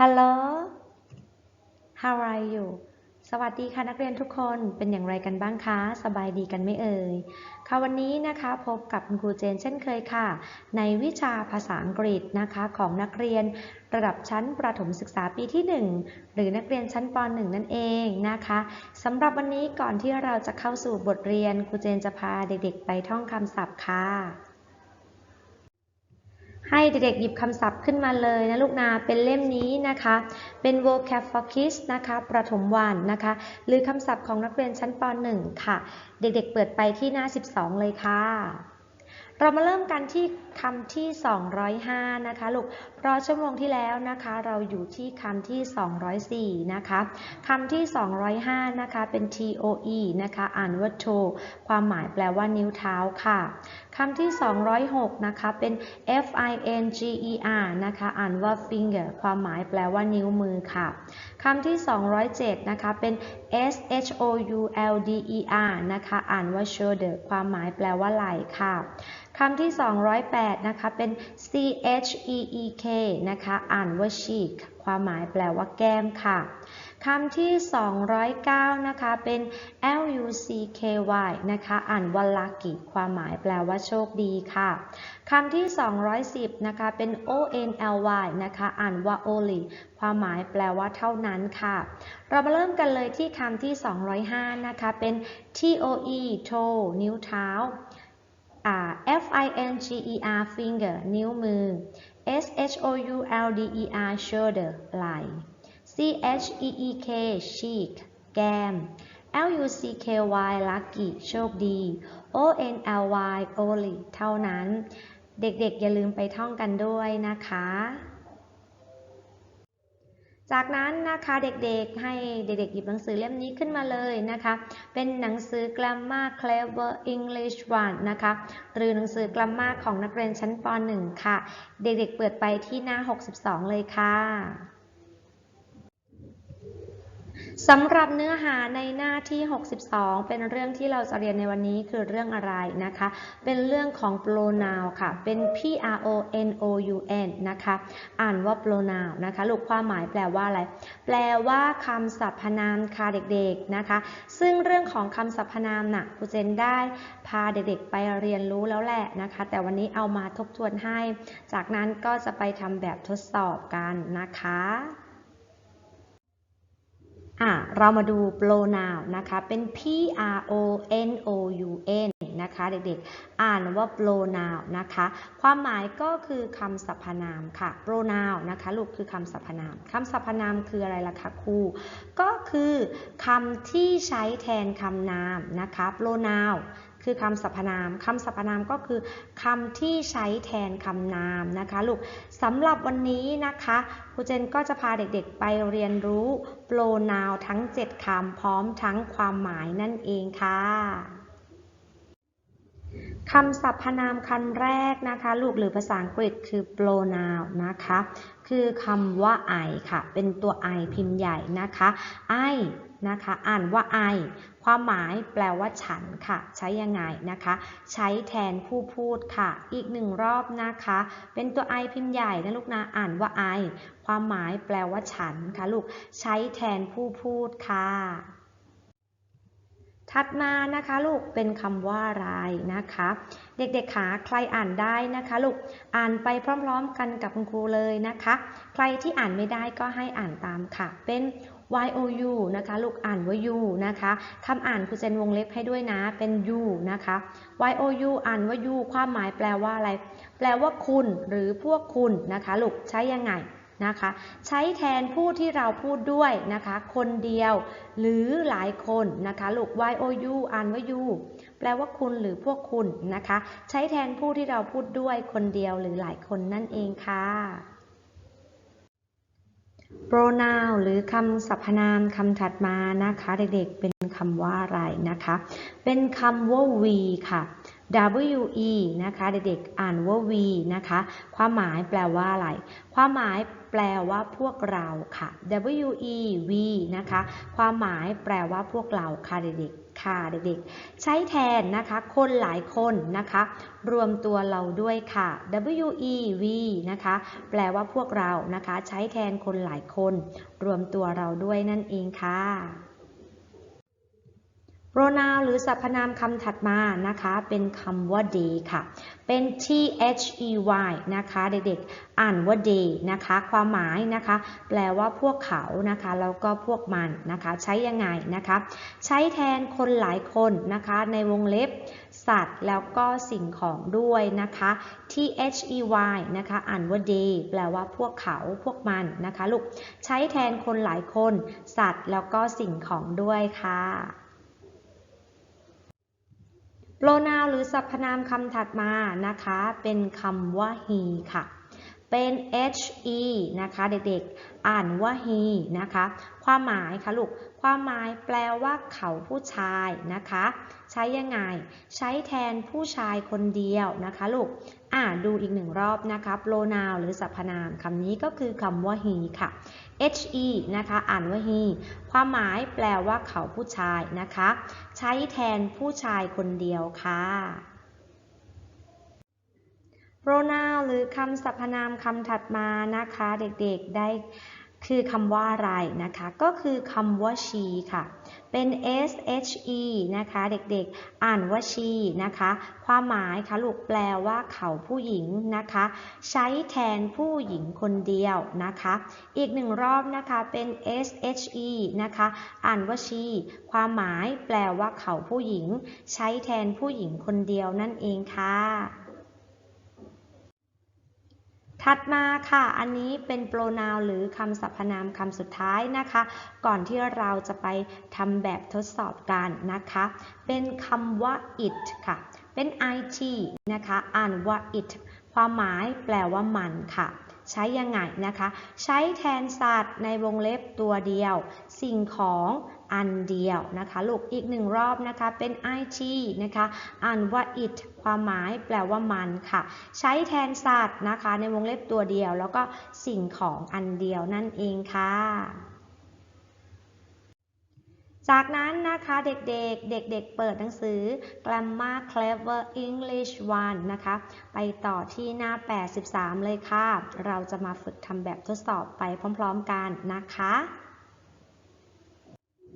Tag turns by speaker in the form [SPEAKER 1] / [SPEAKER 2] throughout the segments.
[SPEAKER 1] Hello How are you สวัสดีค่ะนักเรียนทุกคนเป็นอย่างไรกันบ้างคะ สบายดีกันไม่เอ่ย ค่ะวันนี้นะคะพบกับคุณครูเจนเช่นเคยค่ะ ในวิชาภาษาอังกฤษนะคะของนักเรียนระดับชั้นประถมศึกษาปีที่ 1 หรือนักเรียนชั้นป .1 นั่นเองนะคะสำหรับวันนี้ก่อนที่เราจะเข้าสู่บทเรียนครูเจนจะพาเด็กๆ ไปท่องคำศัพท์ค่ะ ให้เด็กๆหยิบคำศัพท์ขึ้นมาเลยนะลูกนาเป็นเล่มนี้นะคะ เป็น vocab for kids นะคะประถมวันนะคะ หรือคำศัพท์ของนักเรียนชั้นป .1 ค่ะ เด็กๆเปิดไปที่หน้า 12 เลยค่ะ เรามาเริ่มกันที่ คำที่ 205 นะคะลูก เพราะชั่วโมงที่แล้วนะคะเราอยู่ที่คำที่ 204 นะคะคำที่ 205 นะคะเป็น toe นะคะอ่านว่า toe ความหมายแปลว่านิ้วเท้าค่ะคำที่ 206 นะคะเป็น finger นะคะอ่านว่า finger ความหมายแปลว่านิ้วมือค่ะคำที่ 207 นะคะเป็น shoulder นะคะอ่านว่า shoulder ความหมายแปลว่าไหล่ค่ะคำที่ 208นะคะ เป็น cheek นะคะ อ่านว่า cheek ความหมายแปลว่าแก้มค่ะคำที่ 209 นะคะ เป็น lucky นะคะ อ่านว่า lucky ความหมายแปลว่าโชคดีค่ะ คำที่ 210 นะคะ เป็น only นะคะ อ่านว่า only ความหมายแปลว่าเท่านั้นค่ะ เรามาเริ่มกันเลยที่คำที่ 205 นะคะ เป็น toe toe นิ้วเท้า F I N G E R finger นิ้วมือ S H O U L D E R shoulder ไหล่ C H E E K cheek แก้ม L U C K Y lucky โชคดี O N L Y only เท่านั้น เด็กๆอย่าลืมไปท่องกันด้วยนะคะ จากนั้นนะคะเด็กๆให้เด็กๆหยิบหนังสือเล่มนี้ขึ้นมาเลยนะคะ เป็นหนังสือ Grammar Clever English 1นะคะ หรือหนังสือ Grammar ของนักเรียนชั้นป .1 ค่ะ เด็กๆเปิดไปที่หน้า 62 เลยค่ะ สำหรับเนื้อหาในหน้าที่ 62 เป็นเรื่องที่เราจะเรียนในวันนี้คือเรื่องอะไรนะคะ เป็นเรื่องของ pronoun ค่ะ เป็น p r o n o u n นะคะ อ่านว่า pronoun นะคะ ลูกความหมายแปลว่าอะไร แปลว่าคำสรรพนามค่ะเด็กๆนะคะ ซึ่งเรื่องของคำสรรพนามน่ะครูเจนได้พาเด็กๆ ไปเรียนรู้แล้วแหละนะคะ แต่วันนี้เอามาทบทวนให้ จากนั้นก็จะไปทำแบบทดสอบกันนะคะ อะเรามาดู pronoun นะคะเป็น p r o n o u n นะคะเด็กๆ อ่านว่า pronoun นะคะ ความหมายก็คือคำสรรพนามค่ะ pronoun นะคะลูกคือคำสรรพนามคำสรรพนามคืออะไรล่ะคะครู ก็คือคำที่ใช้แทนคำนามนะคะ pronoun คือคำสรรพนามคำสรรพนามก็คือคำที่ใช้แทนคำนามนะคะลูกสำหรับวันนี้นะคะครูเจนก็จะพาเด็กๆไปเรียนรู้โปรนาวทั้ง 7คำพร้อมทั้งความหมายนั่นเองค่ะ คำสรรพนามคำแรกนะคะลูกหรือภาษาอังกฤษคือ pronoun นะคะ คือคำว่า I ค่ะ เป็นตัว I พิมพ์ใหญ่นะคะ I นะคะ อ่านว่า I ความหมายแปลว่าฉันค่ะ ใช้ยังไงนะคะ ใช้แทนผู้พูดค่ะ อีกหนึ่งรอบนะคะ เป็นตัว I พิมพ์ใหญ่นะลูกนะ อ่านว่า I ความหมายแปลว่าฉันค่ะลูก ใช้แทนผู้พูดค่ะ ถัดมานะคะลูกเป็นคำว่าอะไรนะคะ เด็กๆขาใครอ่านได้นะคะลูกอ่านไปพร้อมๆกันกับคุณครูเลยนะคะ ใครที่อ่านไม่ได้ก็ให้อ่านตามค่ะ เป็น y o u นะคะ ลูกอ่านว่า u นะคะคำอ่านคือเซนวงเล็บให้ด้วยนะเป็น u นะคะ y o u อ่านว่า u ความหมายแปลว่าอะไร แปลว่าคุณหรือพวกคุณนะคะ ลูกใช้ยังไง นะคะ ใช้แทนผู้ที่เราพูดด้วยนะคะ คนเดียวหรือหลายคนนะคะลูก y o u อ่านว่า you แปลว่าคุณหรือพวกคุณนะคะ ใช้แทนผู้ที่เราพูดด้วยคนเดียวหรือหลายคนนั่นเองค่ะ pronoun หรือคำสรรพนามคำถัดมานะคะ เด็กๆเป็นคำว่าอะไรนะคะ เป็นคำว่า we ค่ะ we นะคะ เด็กๆอ่านว่า we นะคะ ความหมายแปลว่าอะไร ความหมายแปลว่าพวกเราค่ะ we we นะคะ ความหมายแปลว่าพวกเราค่ะเด็กๆค่ะเด็กๆ ใช้แทนนะคะ คนหลายคนนะคะ รวมตัวเราด้วยค่ะ W E V นะคะ แปลว่าพวกเรานะคะ ใช้แทนคนหลายคน รวมตัวเราด้วยนั่นเองค่ะ pronoun หรือสรรพนามคำถัดมานะคะ เป็นคำว่า they ค่ะ เป็น t h e y นะคะ เด็กๆ อ่านว่า they นะคะ ความหมายนะคะ แปลว่าพวกเขานะคะ แล้วก็พวกมันนะคะ ใช้ยังไงนะคะ ใช้แทนคนหลายคนนะคะ ในวงเล็บสัตว์แล้วก็สิ่งของด้วยนะคะ t h e y นะคะ อ่านว่า they แปลว่าพวกเขาพวกมันนะคะลูก ใช้แทนคนหลายคน สัตว์แล้วก็สิ่งของด้วยค่ะ โปรนาวหรือสรรพนามคำถัดมานะคะ เป็นคำว่า he ค่ะ เป็น he นะคะ เด็กๆ อ่านว่า he นะคะ ความหมายค่ะลูก ความหมายแปลว่าเขาผู้ชายนะคะ ใช้ยังไง ใช้แทนผู้ชายคนเดียวนะคะลูกอ่าดูอีกหนึ่งรอบนะคะ pronoun หรือสรรพนามคำนี้ก็คือคำว่า he ค่ะ he นะคะ อ่านว่า he ความหมายแปลว่าเขาผู้ชายนะคะ ใช้แทนผู้ชายคนเดียวค่ะ pronoun หรือคำสรรพนามคำถัดมานะคะ เด็กๆได้ คือคำว่าอะไรนะคะ ก็คือคำว่า she ค่ะ เป็น s h e นะคะ เด็กๆ อ่านว่า she นะคะ ความหมายค่ะลูกแปลว่าเขาผู้หญิงนะคะ ใช้แทนผู้หญิงคนเดียวนะคะ อีกหนึ่งรอบนะคะเป็น s h e นะคะ อ่านว่า she ความหมายแปลว่าเขาผู้หญิง ใช้แทนผู้หญิงคนเดียวนั่นเองค่ะ ถัดมาค่ะ อันนี้เป็น pronoun หรือคำสรรพนามคำสุดท้ายนะคะ ก่อนที่เราจะไปทำแบบทดสอบกันนะคะ เป็นคำว่า it ค่ะ เป็น it นะคะ อ่านว่า it ความหมายแปลว่ามันค่ะ ใช้ยังไงนะคะ ใช้แทนสัตว์ในวงเล็บตัวเดียว สิ่งของ อันเดียวนะคะลูกอีกหนึ่งรอบนะคะเป็น it นะคะอ่านว่า it ความหมายแปลว่ามันค่ะ ใช้แทนสัตว์นะคะในวงเล็บตัวเดียว แล้วก็สิ่งของอันเดียวนั่นเองค่ะจากนั้นนะคะเด็กๆ เด็กๆเปิดหนังสือ Grammar Clever English 1 นะคะ ไปต่อที่หน้า 83 เลยค่ะ เราจะมาฝึกทำแบบทดสอบไปพร้อมๆกันนะคะ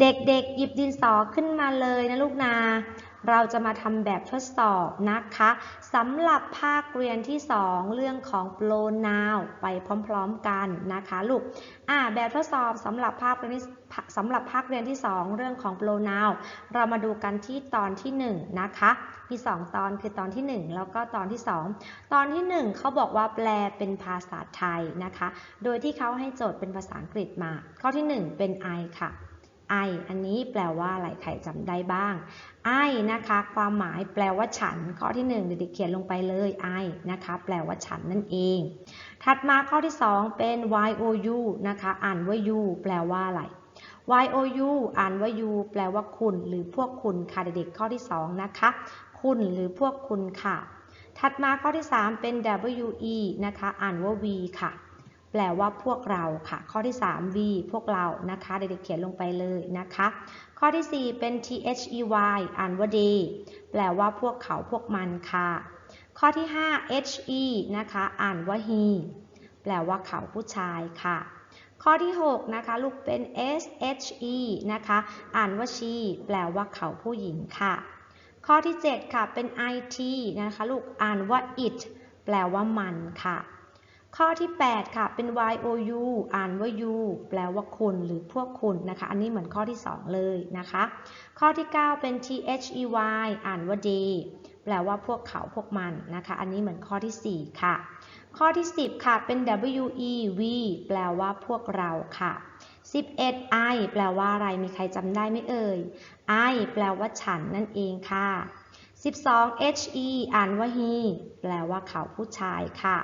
[SPEAKER 1] เด็กๆ หยิบดินสอขึ้นมาเลยนะลูกนา เราจะมาทำแบบทดสอบนะคะสำหรับภาคเรียนที่ 2 เรื่องของ pronoun ไปพร้อมๆกันนะคะลูกอ่าแบบทดสอบสำหรับภาคเรียนที่สำหรับภาคเรียนที่ 2 เรื่องของ pronoun เรามาดูกันที่ตอนที่ 1 นะคะมี 2 ตอนคือตอนที่ 1 แล้วก็ตอนที่ 2 ตอนที่ 1 เขาบอกว่าแปลเป็นภาษาไทยนะคะ โดยที่เขาให้โจทย์เป็นภาษาอังกฤษมา ข้อที่ 1 เป็น I ค่ะ I อันนี้แปลว่าอะไรใครจำได้บ้าง I นะคะ ความหมายแปลว่าฉัน ข้อที่ 1 เด็กๆเขียนลงไปเลย I นะคะ แปลว่าฉันนั่นเอง ถัดมาข้อที่ 2 เป็น y o u นะคะ อ่านว่า you แปลว่าอะไร y o u อ่านว่า you แปลว่าคุณ หรือพวกคุณค่ะเด็กๆข้อที่ 2 นะคะ คุณหรือพวกคุณค่ะ ถัดมาข้อที่ 3 เป็น w e นะคะ อ่านว่า we ค่ะ แปลว่าพวกเราค่ะ ข้อที่ 3 v พวกเรานะคะ เด็กๆเขียนลงไปเลยนะคะ ข้อที่ 4 เป็น t h e y อ่านว่า they แปลว่าพวกเขาพวกมันค่ะ ข้อที่ 5 h e นะคะ อ่านว่า he แปลว่าเขาผู้ชายค่ะ ข้อที่ 6 นะคะ ลูกเป็น s h e นะคะ อ่านว่า she แปลว่าเขาผู้หญิงค่ะ ข้อที่ 7 ค่ะ เป็น it นะคะ ลูกอ่านว่า it แปลว่ามันค่ะ ข้อที่ 8 ค่ะ เป็น y o u อ่านว่า you แปลว่าคุณหรือพวกคุณนะคะ อันนี้เหมือนข้อที่ 2 เลยนะคะ ข้อที่ 9 เป็น t h e y อ่านว่า they แปลว่าพวกเขาพวกมันนะคะ อันนี้เหมือนข้อที่ 4 ค่ะ ข้อที่ 10 ค่ะ เป็น w e v แปลว่าพวกเราค่ะ 11 I แปลว่าอะไร มีใครจำได้ไหมเอ่ย I แปลว่าฉันนั่นเองค่ะ 12 he อ่านว่า he แปลว่าเขาผู้ชายค่ะ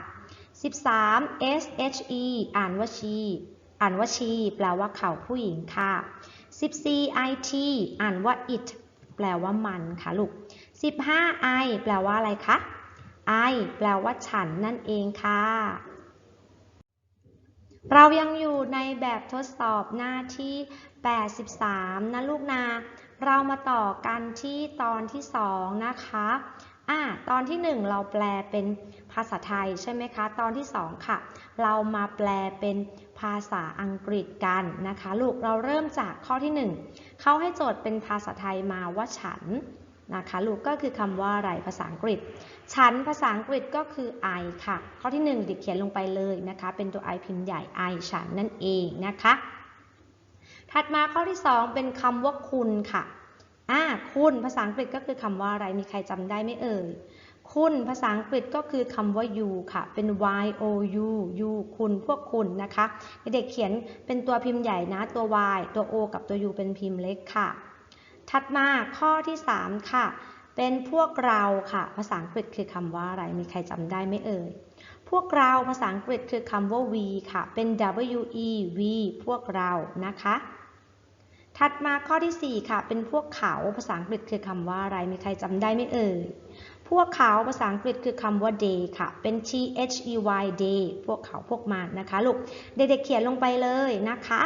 [SPEAKER 1] 13 she อ่านว่า she อ่านว่า she แปลว่าเขาผู้หญิงค่ะ 14 it อ่านว่า it แปลว่ามันค่ะลูก 15 I แปลว่าอะไรคะ I แปลว่าฉันนั่นเองค่ะ เรายังอยู่ในแบบทดสอบหน้าที่ 83 นะลูกนา เรามาต่อกันที่ตอนที่สองนะคะ อ่าตอนที่หนึ่งเราแปลเป็นภาษาไทยใช่ไหมคะ ตอนที่สองค่ะ เรามาแปลเป็นภาษาอังกฤษกันนะคะ ลูกเราเริ่มจากข้อที่หนึ่งเขาให้โจทย์เป็นภาษาไทยมาว่าฉันนะคะลูกก็คือคำว่าอะไรภาษาอังกฤษ ฉันภาษาอังกฤษก็คือ I ค่ะ ข้อที่หนึ่งเด็กเขียนลงไปเลยนะคะ เป็นตัว I พิมพ์ใหญ่ I ฉันนั่นเองนะคะ ถัดมาข้อที่ 2 เป็นคำว่าคุณค่ะ อ่าคุณภาษาอังกฤษก็คือคำว่าอะไรมีใครจำได้ไหมเอ่ยคุณภาษาอังกฤษก็คือคำว่า you ค่ะ เป็น y o u you คุณพวกคุณนะคะเด็กเขียนเป็นตัวพิมพ์ใหญ่นะตัว y ตัว o กับตัว u เป็นพิมพ์เล็กค่ะ ถัดมาข้อที่ 3 ค่ะ เป็นพวกเราค่ะ ภาษาอังกฤษคือคำว่าอะไรมีใครจำได้ไหมเอ่ยพวกเราภาษาอังกฤษคือคำว่า we ค่ะ เป็น w e we พวกเรานะคะ ถัดมาข้อที่ 4 ค่ะ เป็นพวกเขาภาษาอังกฤษคือคำว่าอะไร มีใครจำได้ไหมเอ่ย พวกเขาภาษาอังกฤษคือคำว่า they ค่ะ เป็น t h e y they พวกเขาพวกมันนะคะลูก เด็กๆเขียนลงไปเลยนะคะ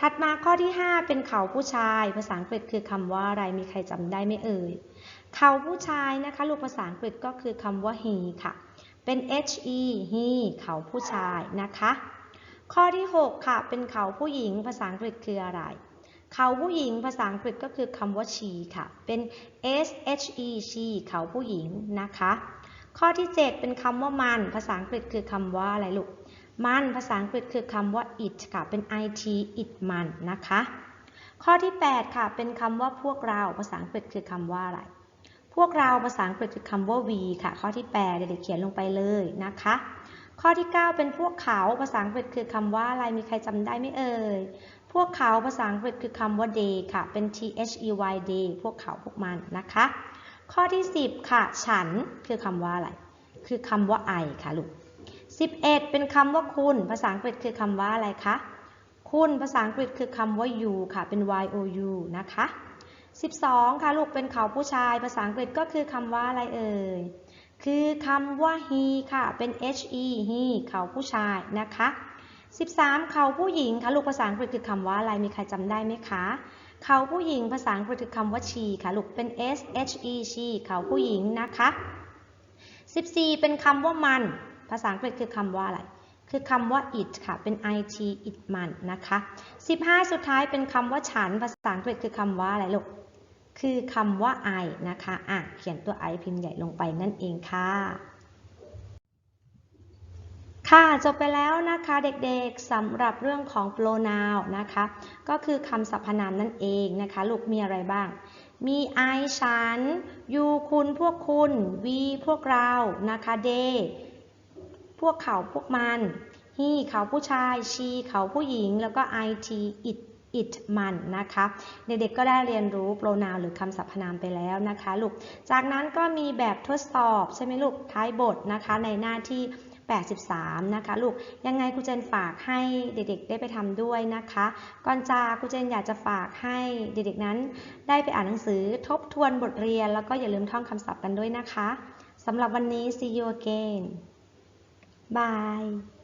[SPEAKER 1] ถัดมาข้อที่ 5 เป็นเขาผู้ชาย ภาษาอังกฤษคือคำว่าอะไร มีใครจำได้ไหมเอ่ย เขาผู้ชายนะคะลูกภาษาอังกฤษก็คือคำว่า he ค่ะ เป็น h e he เขาผู้ชายนะคะ ข้อที่ 6 ค่ะ เป็นเขาผู้หญิง ภาษาอังกฤษคืออะไร เขาผู้หญิงภาษาอังกฤษก็คือคำว่า she ค่ะ เป็น s h e she เขาผู้หญิงนะคะ ข้อที่ 7 เป็นคำว่ามัน ภาษาอังกฤษคือคำว่าอะไรลูก มัน ภาษาอังกฤษคือคำว่า it ค่ะ เป็น it it มันนะคะ ข้อที่ 8 ค่ะ เป็นคำว่าพวกเรา ภาษาอังกฤษคือคำว่าอะไร พวกเรา ภาษาอังกฤษคือคำว่า we ค่ะ ข้อที่ 8 เด็กๆเขียนลงไปเลยนะคะข้อที่ 9 เป็นพวกเขา ภาษาอังกฤษคือคำว่าอะไร มีใครจำได้ไหมเอ่ย พวกเขาภาษาอังกฤษคือคำว่า they ค่ะ เป็น t h e y they พวกเขาพวกมันนะคะ ข้อที่ 10 ค่ะ ฉันคือคำว่าอะไร คือคำว่า I ค่ะลูก 11 เป็นคำว่าคุณ ภาษาอังกฤษคือคำว่าอะไรคะ คุณภาษาอังกฤษคือคำว่า you ค่ะ เป็น y o u นะคะ 12 ค่ะลูก เป็นเขาผู้ชาย ภาษาอังกฤษก็คือคำว่าอะไรเอ่ย คือคำว่า he ค่ะ เป็น h e he เขาผู้ชายนะคะ 13 เขาผู้หญิงค่ะลูกภาษาอังกฤษคือคำว่าอะไรมีใครจำได้ไหมคะ เขาผู้หญิงภาษาอังกฤษคือคำว่า she ค่ะลูกเป็น s h e she เขาผู้หญิงนะคะ 14 เป็นคำว่ามัน ภาษาอังกฤษคือคำว่าอะไร คือคำว่า it ค่ะ เป็น it it มันนะคะ 15 สุดท้ายเป็นคำว่าฉัน ภาษาอังกฤษคือคำว่าอะไรลูก คือคำว่า I นะคะ อะ เขียนตัว I พิมพ์ใหญ่ลงไปนั่นเองค่ะ ค่ะจบไปแล้วนะคะเด็กๆสำหรับเรื่องของ pronoun นะคะ ก็คือคำสรรพนามนั่นเองนะคะ ลูกมีอะไรบ้าง มี I ฉัน you คุณพวกคุณ we พวกเรานะคะ they พวกเขาพวกมัน he เขาผู้ชาย she เขาผู้หญิง แล้วก็ it it it มันนะคะ เด็กๆก็ได้เรียนรู้ pronoun หรือคำสรรพนามไปแล้วนะคะลูก จากนั้นก็มีแบบทดสอบใช่ไหมลูกท้ายบทนะคะในหน้าที่ 83 นะคะลูก ยังไงครูเจนฝากให้เด็กๆได้ไปทำด้วยนะคะ ก่อนจากครูเจนอยากจะฝากให้เด็กๆนั้น ได้ไปอ่านหนังสือทบทวนบทเรียน แล้วก็อย่าลืมท่องคำศัพท์กันด้วยนะคะสำหรับวันนี้ see you again bye